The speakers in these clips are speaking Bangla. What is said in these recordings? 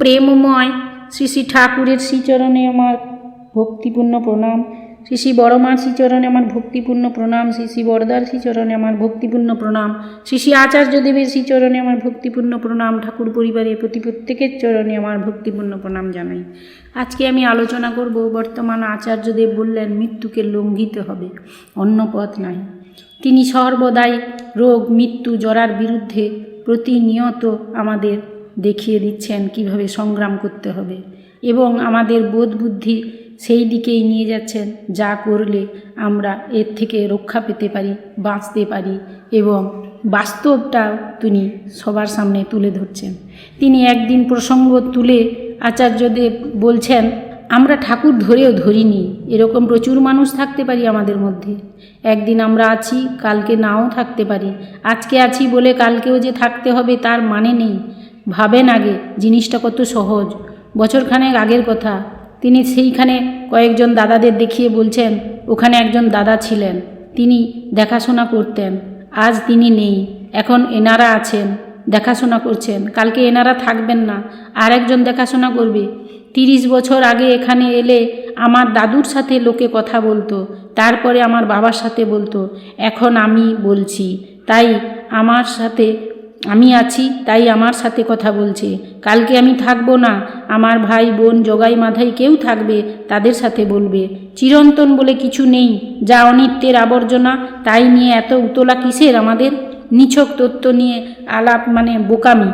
প্রেমময়। শ্রী শ্রী ঠাকুরের শ্রীচরণে আমার ভক্তিপূর্ণ প্রণাম। শ্রী শ্রী বড়মার শ্রীচরণে আমার ভক্তিপূর্ণ প্রণাম। শ্রী শ্রী বরদার শ্রীচরণে আমার ভক্তিপূর্ণ প্রণাম। শ্রী শ্রী আচার্যদেবের শ্রীচরণে আমার ভক্তিপূর্ণ প্রণাম। ঠাকুর পরিবারের প্রতি প্রত্যেকের চরণে আমার ভক্তিপূর্ণ প্রণাম জানাই। আজকে আমি আলোচনা করব, বর্তমান আচার্যদেব বললেন, মৃত্যুকে লঙ্ঘিতে হবে, অন্য পথ নাই। তিনি সর্বদাই রোগ, মৃত্যু জরার বিরুদ্ধে প্রতিনিয়ত আমাদের দেখিয়ে দিচ্ছেন কীভাবে সংগ্রাম করতে হবে। এবং আমাদের বোধ বুদ্ধি সেই দিকেই নিয়ে যাচ্ছেন, যা করলে আমরা এর থেকে রক্ষা পেতে পারি, বাঁচতে পারি এবং বাস্তবটা তিনি সবার সামনে তুলে ধরছেন। তিনি একদিন প্রসঙ্গ তুলে আচার্যদেব বলছেন, আমরা ঠাকুর ধরেও ধরিনি, এরকম প্রচুর মানুষ থাকতে পারি আমাদের মধ্যে। একদিন আমরা আছি, কালকে নাও থাকতে পারি। আজকে আছি বলে কালকেও যে থাকতে হবে তার মানে নেই। ভাবেন আগে, জিনিসটা কত সহজ। বছরখানেক আগের কথা। তিনি সেইখানে কয়েকজন দাদাদের দেখিয়ে বলছেন, ওখানে একজন দাদা ছিলেন। তিনি দেখাশোনা করতেন। আজ তিনি নেই। এখন এনারা আছেন। দেখাশোনা করছেন। কালকে এনারা থাকবেন না। আর একজন দেখাশোনা করবে। তিরিশ বছর আগে এখানে এলে আমার দাদুর সাথে লোকে কথা বলতো। তারপরে আমার বাবার সাথে বলতো। এখন আমি বলছি। তাই আমার সাথে আমি আছি, তাই আমার সাথে কথা বলছে। কালকে আমি থাকব না। আমার ভাই, বোন, জগাই মাধাই কেউ থাকবে, তাদের সাথে বলবে। চিরন্তন বলে কিছু নেই। যা অনিত্যের আবর্জনা, তাই নিয়ে এত উতলা কিসের আমাদের? নিছক তত্ত্ব নিয়ে আলাপ মানে বোকামি।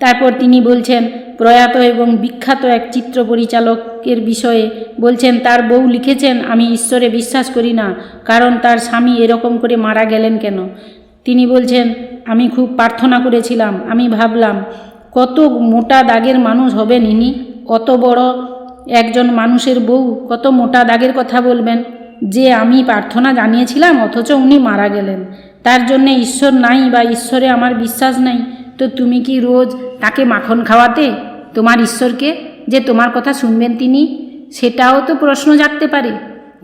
তারপর তিনি বলছেন, প্রয়াত এবং বিখ্যাত এক চিত্র পরিচালকের বিষয়ে। বলছেন, তার বউ লিখেছেন, আমি ঈশ্বরে বিশ্বাস করি না, কারণ তার স্বামী এরকম করে মারা গেলেন কেন? তিনি বলছেন আমি খুব প্রার্থনা করেছিলাম। আমি ভাবলাম, কত মোটা দাগের মানুষ হবেন ইনি অত বড় একজন মানুষের বউ কত মোটা দাগের কথা বলবেন? যে আমি প্রার্থনা জানিয়েছিলাম, অথচ উনি মারা গেলেন। তার জন্যে ঈশ্বর নাই বা ঈশ্বরে আমার বিশ্বাস নাই। তো তুমি কি রোজ তাকে মাখন খাওয়াতে? তোমার ঈশ্বরকে যে তোমার কথা শুনবেন তিনি? সেটাও তো প্রশ্ন জাগতে পারে।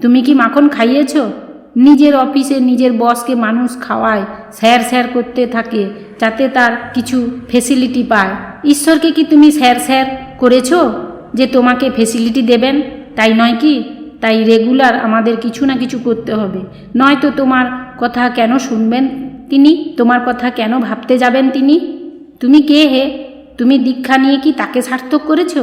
তুমি কি মাখন খাইয়েছো? নিজের অফিসে নিজের বসকে মানুষ খাওয়ায়, স্যার স্যার করতে থাকে, যাতে তার কিছু ফেসিলিটি পায়। ঈশ্বরকে কি তুমি স্যার স্যার করেছ যে তোমাকে ফেসিলিটি দেবেন? তাই নয় কি? তাই রেগুলার আমাদের কিছু না কিছু করতে হবে। নয়তো তোমার কথা কেন শুনবেন তিনি? তোমার কথা কেন ভাবতে যাবেন তিনি? তুমি কে হে? তুমি দীক্ষা নিয়ে কি তাকে সার্থক করেছ?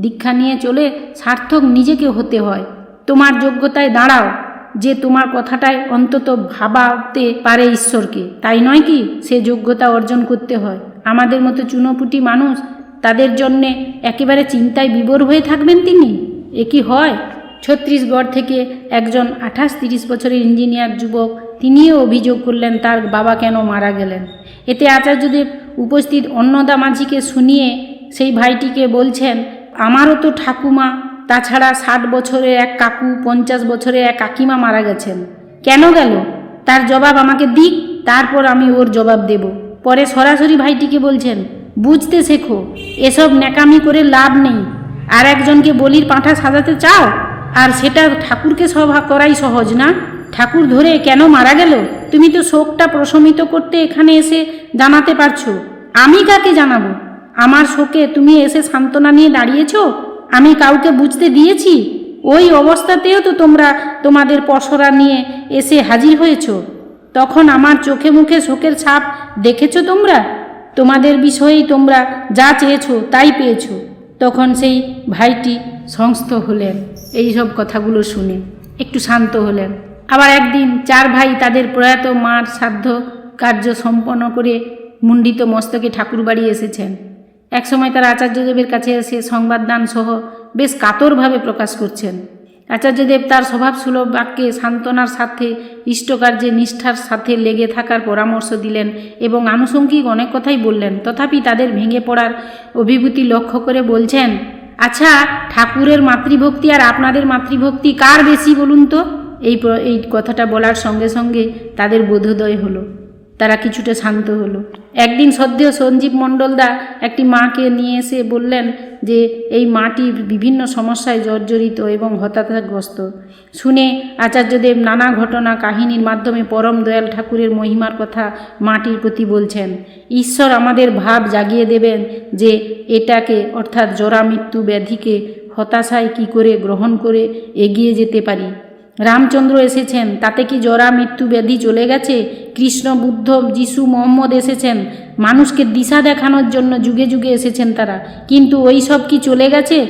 দীক্ষা নিয়ে চলে সার্থক নিজেকে হতে হয়। তোমার যোগ্যতায় দাঁড়াও। যে তোমার কথাটায় অন্তত ভাবাতে পারে ঈশ্বরকে। তাই নয় কি? সে যোগ্যতা অর্জন করতে হয়। আমাদের মতো চুনোপুটি মানুষ তাদের জন্যে একেবারে চিন্তায় বিবর হয়ে থাকবেন তিনি? এ কি হয়? ছত্তিশগড় থেকে একজন আঠাশ তিরিশ বছরের ইঞ্জিনিয়ার যুবক তিনিও অভিযোগ করলেন, তার বাবা কেন মারা গেলেন? এতে আচার্যদেব উপস্থিত অন্নদা মাঝিকে শুনিয়ে সেই ভাইটিকে বলছেন, আমারও তো ঠাকুমা তাছাড়া ষাট বছরের এক কাকু, পঞ্চাশ বছরের এক কাকিমা মারা গেছেন। কেন গেল? তার জবাব আমাকে দিক, তারপর আমি ওর জবাব দেব। পরে সরাসরি ভাইটিকে বলছেন, বুঝতে শেখো, এসব ন্যাকামি করে লাভ নেই। আর একজনকে বলির পাঁঠা সাজাতে চাও? আর সেটা ঠাকুরকে সভা করাই সহজ না? ঠাকুর ধরে কেন মারা গেল? তুমি তো শোকটা প্রশমিত করতে এখানে এসে জানাতে পারছ। আমি কাকে জানাব? আমার শোকে তুমি এসে সান্ত্বনা নিয়ে দাঁড়িয়েছো? আমি কাউকে বুঝতে দিয়েছি? ওই অবস্থাতেও তো তোমরা তোমাদের পসরা নিয়ে এসে হাজির হয়েছ। তখন আমার চোখে মুখে শোকের ছাপ দেখেছ তোমরা? তোমাদের বিষয়েই তোমরা যা চেয়েছো তাই পেয়েছ। তখন সেই ভাইটি সংস্থ হলেন। এই সব কথাগুলো শুনে একটু শান্ত হলেন। আবার একদিন চার ভাই তাদের প্রয়াত মার সাধ্য কার্য সম্পন্ন করে মুণ্ডিত মস্তকে ঠাকুরবাড়ি এসেছেন। একসময় তারা আচার্যদেবের কাছে এসে সংবাদদান সহ বেশ কাতরভাবে প্রকাশ করছেন। আচার্যদেব তার স্বভাব সুলভ বাক্যে সান্ত্বনার সাথে, ইষ্টকার্যে নিষ্ঠার সাথে লেগে থাকার পরামর্শ দিলেন এবং আনুষঙ্গিক অনেক কথাই বললেন। তথাপি তাদের ভেঙে পড়ার অভিভূতি লক্ষ্য করে বলছেন আচ্ছা ঠাকুরের মাতৃভক্তি আর আপনাদের মাতৃভক্তি কার বেশি বলুন তো? এই এই কথাটা বলার সঙ্গে সঙ্গে তাদের বোধোদয় হলো। তারা কিছুটা শান্ত হলো। একদিন সদ্য সঞ্জীব মণ্ডলদা একটি মাকে নিয়ে এসে বললেন যে, এই মাটি বিভিন্ন সমস্যায় জর্জরিত এবং হতাশাগ্রস্ত। শুনে আচার্যদেব নানা ঘটনা কাহিনীর মাধ্যমে পরম দয়াল ঠাকুরের মহিমার কথা মাটির প্রতি বলছেন। ঈশ্বর আমাদের ভাব জাগিয়ে দেবেন যে, এটাকে অর্থাৎ জরা মৃত্যু ব্যাধিকে হতাশায় কি করে গ্রহণ করে এগিয়ে যেতে পারি। রামচন্দ্র এসেছেন, তাতে কি জরা মৃত্যু ব্যাধি চলে গেছে? কৃষ্ণ, বুদ্ধ, যিশু, মোহাম্মদ এসেছেন। মানুষকে দিশা দেখানোর জন্য যুগে যুগে এসেছেন তারা। কিন্তু ওই সব কি চলে গেছে?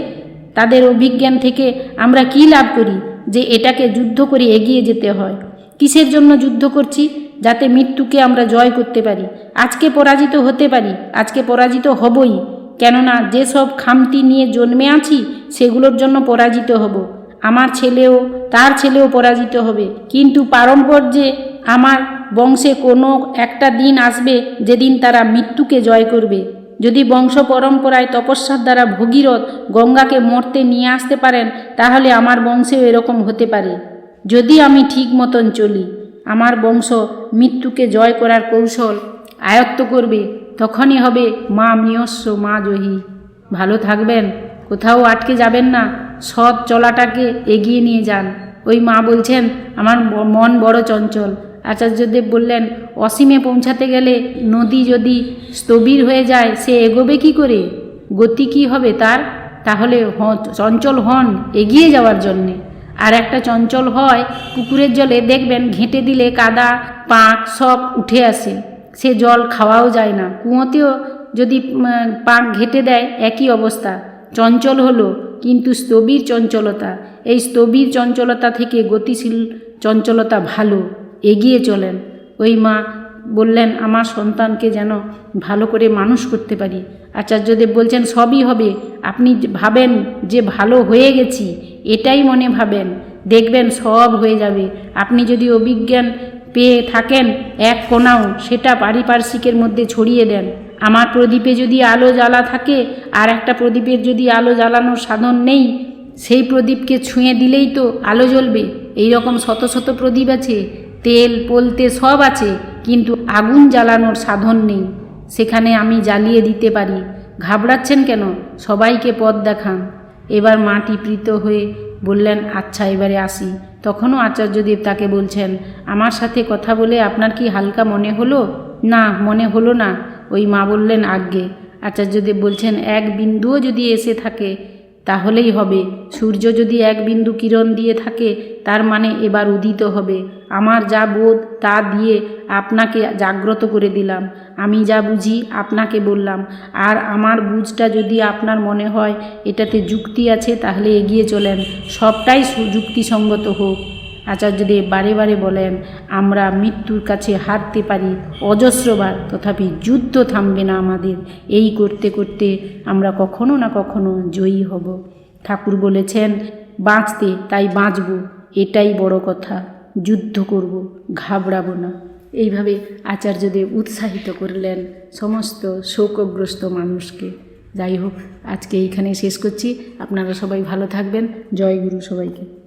তাদের অভিজ্ঞান থেকে আমরা কি লাভ করি যে এটাকে যুদ্ধ করে এগিয়ে যেতে হয়? কিসের জন্য যুদ্ধ করছি? যাতে মৃত্যুকে আমরা জয় করতে পারি। আজকে পরাজিত হতে পারি, আজকে পরাজিত হবই। কেননা যেসব খামতি নিয়ে জন্মে আছি, সেগুলোর জন্য পরাজিত হব। আমার ছেলেও, তার ছেলেও পরাজিত হবে। কিন্তু পারম্পর্যে আমার বংশে কোনো একটা দিন আসবে যেদিন তারা মৃত্যুকে জয় করবে। যদি বংশ পরম্পরায় তপস্যার দ্বারা ভগীরথ গঙ্গাকে মরতে নিয়ে আসতে পারেন, তাহলে আমার বংশেও এরকম হতে পারে। যদি আমি ঠিক মতন চলি, আমার বংশ মৃত্যুকে জয় করার কৌশল আয়ত্ত করবে, তখনই হবে মা মিয়স্ব, মা জহি। ভালো থাকবেন, কোথাও আটকে যাবেন না। সৎ চলাটাকে এগিয়ে নিয়ে যান। ওই মা বলছেন, আমার মন বড় চঞ্চল। আচার্যদেব বললেন, অসীমে পৌঁছাতে গেলে নদী যদি স্থবির হয়ে যায়, সে এগোবে কি করে? গতি কি হবে তার? তাহলে চঞ্চল হন এগিয়ে যাওয়ার জন্যে। আর একটা চঞ্চল হয় পুকুরের জলে দেখবেন ঘেঁটে দিলে কাদা, পাঁক সব উঠে আসে। সে জল খাওয়াও যায় না। কুঁয়োতেও যদি পাক ঘেঁটে দেয়, একই অবস্থা। চঞ্চল হলো কিন্তু স্থবির চঞ্চলতা, এই স্থবির চঞ্চলতা থেকে গতিশীল চঞ্চলতা ভালো, এগিয়ে চলেন। ওই মা বললেন, আমার সন্তানকে যেন ভালো করে মানুষ করতে পারি। আচার্যদেব বলছেন, সবই হবে। আপনি ভাবেন যে ভালো হয়ে গেছি, এটাই মনে ভাবেন। দেখবেন সব হয়ে যাবে। আপনি যদি অভিজ্ঞান পেয়ে থাকেন, এক কোনাও সেটা পারিপার্শ্বিকের মধ্যে ছড়িয়ে দেন। আমার প্রদীপে যদি আলো জ্বালা থাকে, আর একটা প্রদীপের যদি আলো জ্বালানোর সাধন নেই, সেই প্রদীপকে ছুঁয়ে দিলেই তো আলো জ্বলবে। এই রকম শত শত প্রদীপ আছে, তেল, পলতে সব আছে, কিন্তু আগুন জ্বালানোর সাধন নেই। সেখানে আমি জ্বালিয়ে দিতে পারি। ঘাবড়াচ্ছেন কেন? সবাইকে পথ দেখান। এবার মাটি প্রীত হয়ে বললেন আচ্ছা এবারে আসি। তখনও আচার্যদেব তাকে বলছেন, আমার সাথে কথা বলে আপনার কি হালকা মনে হলো? না, মনে হলো না। ওই মা বললেন, আজ্ঞে। আচার্যদেব বলছেন, এক বিন্দুও যদি এসে থাকে, তাহলেই হবে। সূর্য যদি এক বিন্দু কিরণ দিয়ে থাকে, তার মানে এবার উদিত হবে। আমার যা বোধ, তা দিয়ে আপনাকে জাগ্রত করে দিলাম। আমি যা বুঝি, আপনাকে বললাম। আর আমার বুঝটা যদি আপনার মনে হয়, এটাতে যুক্তি আছে, তাহলে এগিয়ে চলেন। সবটাই যুক্তিসঙ্গত হোক। আচার্যদেব বারে বারে বলেন, আমরা মৃত্যুর কাছে হারতে পারি অজস্রবার তথাপি যুদ্ধ থামবে না আমাদের। এই করতে করতে আমরা কখনো না কখনো জয়ী হব। ঠাকুর বলেছেন, বাঁচতে তাই বাঁচব, এটাই বড় কথা। যুদ্ধ করব, ঘাবড়াবো না। এইভাবে আচার্যদেব উৎসাহিত করলেন সমস্ত শোকগ্রস্ত মানুষকে। যাই হোক, আজকে এইখানে শেষ করছি। আপনারা সবাই ভালো থাকবেন। জয় গুরু সবাইকে।